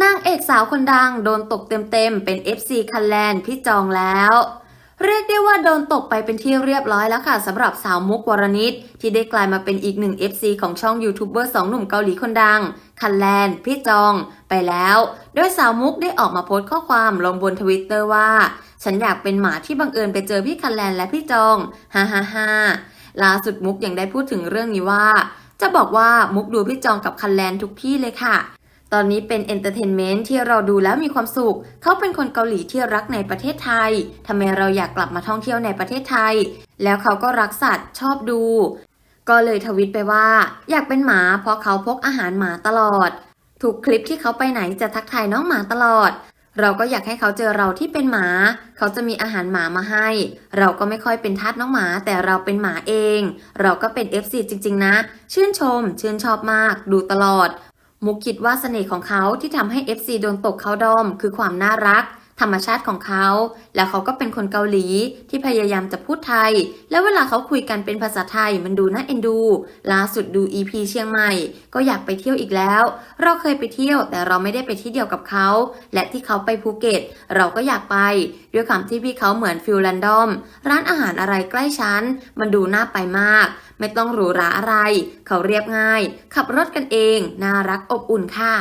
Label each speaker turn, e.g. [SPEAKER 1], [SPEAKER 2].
[SPEAKER 1] นางเอกสาวคนดังโดนตกเต็มๆ เป็น FC คันแลนพี่จองแล้ว เรียกได้ว่าโดนตกไปเป็นที่เรียบร้อยแล้วค่ะสำหรับสาวมุกวรณิตที่ได้กลายมาเป็นอีกหนึ่ง FC ของช่องยูทูบเบอร์สองหนุ่มเกาหลีคนดัง คันแลนพี่จองไปแล้ว โดยสาวมุกได้ออกมาโพสต์ข้อความลงบนทวิตเตอร์ว่า ฉันอยากเป็นหมาที่บังเอิญไปเจอพี่คันแลนและพี่จองฮ่าฮ่าฮ่าล่าสุดมุกยังได้พูดถึงเรื่องนี้ว่า จะบอกว่ามุกดูพี่จองกับคันแลนทุกที่เลยค่ะ ตอนนี้เป็นเอนเตอร์เทนเมนต์ที่เราดูแล้วมีความสุข เขาเป็นคนเกาหลีที่รักในประเทศไทย ทำไมเราอยากกลับมาท่องเที่ยวในประเทศไทย แล้วเขาก็รักสัตว์ชอบดู ก็เลยทวิตไปว่า อยากเป็นหมาเพราะเขาพกอาหารหมาตลอดทุกคลิปที่เขาไปไหนจะทักทายน้องหมาตลอด เราก็อยากให้เขาเจอเราที่เป็นหมา เขาจะมีอาหารหมามาให้ เราก็ไม่ค่อยเป็นทาสน้องหมา แต่เราเป็นหมาเอง เราก็เป็น FC จริง ๆ นะ ชื่นชม ชื่นชอบมาก ดูตลอด มุกคิดว่าเสน่ห์ของเขาที่ทำให้ FC โดนตกเขาดอม คือความน่ารัก ธรรมชาติของเขา แล้วเขาก็เป็นคนเกาหลีที่พยายามจะพูดไทย แล้วเวลาเขาคุยกันเป็นภาษาไทยมันดูน่าเอ็นดู ล่าสุดดู EP เชียงใหม่ ก็อยากไปเที่ยวอีกแล้ว เราเคยไปเที่ยวแต่เราไม่ได้ไปที่เดียวกับเขา และที่เขาไปภูเก็ต เราก็อยากไป ด้วยความที่พี่เขาเหมือนฟิลแลนดอม ร้านอาหารอะไรใกล้ชั้น มันดูน่าไปมาก ไม่ต้องหรูหราอะไร เขาเรียบง่าย ขับรถกันเอง น่ารักอบอุ่นค่ะ